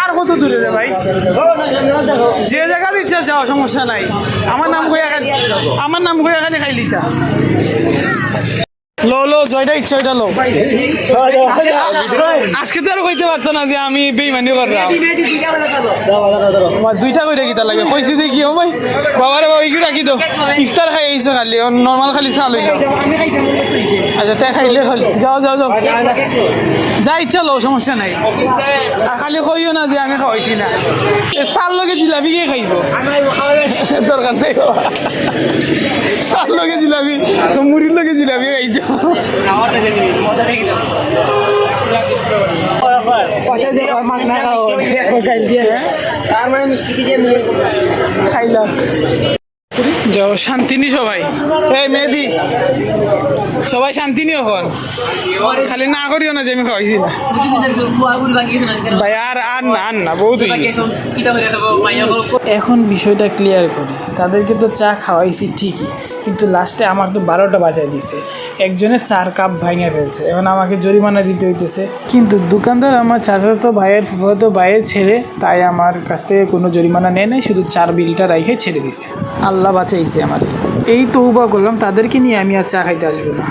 আর কত দূরে রে ভাই? যে জায়গার ইচ্ছা যাও সমস্যা নাই। আমার নাম কইয়া খালি আমার নাম কইয়া খালি খাই লিতা লো লো, জয়টা ইচ্ছা, ওইটা লো। আজকে তো আর কইতে পারতো না যে আমি বেইমানি করলাম দুইটা কইটা কিতা লাগে? কইছি যে কি ও ভাই বাবারে বাবা কি রাখি তো? ইফতার খাই আইছো খালি নর্মাল খালি চা লইলাম আচ্ছা খাইলে খালি যাও যাও যাও। যা ইচ্ছা লো সমস্যা নাই। আর খালি কইও না যে আমি খাওয়াইছি না। চার লগে জিলাপি কে খাইব। দরকার নেই। চার লগে জিলাপি, মুড়ির লগে জিলাপি খাইছ। খাইলাম যাও, শান্তি নি সবাই এই মেহেদি, সবাই শান্তি নি এখন খালি না করিও না যে আমি খাওয়াইছি। ভাই, আর আর না না বহুত এখন বিষয়টা ক্লিয়ার করি। তাদেরকে তো চা খাওয়াইছি ঠিকই, কিন্তু লাস্টে আমার তো বারোটা বাজায় দিছে। একজনে চার কাপ ভাঙে ফেলছে। এখন আমাকে জরিমানা দিতে হইতেছে। কিন্তু দোকানদার আমার চাচাতো ভাইয়ের ফুফাতো ভাইয়ের ছেড়ে তাই আমার কাছ থেকে কোনো জরিমানা নেয় নাই, শুধু চার বিলটা রাইখে ছেড়ে দিছে। আল্লাহ বাঁচাইছে আমার। এই তৌবা করলাম তাদেরকে নিয়ে আমি আর চা খাইতে আসব না।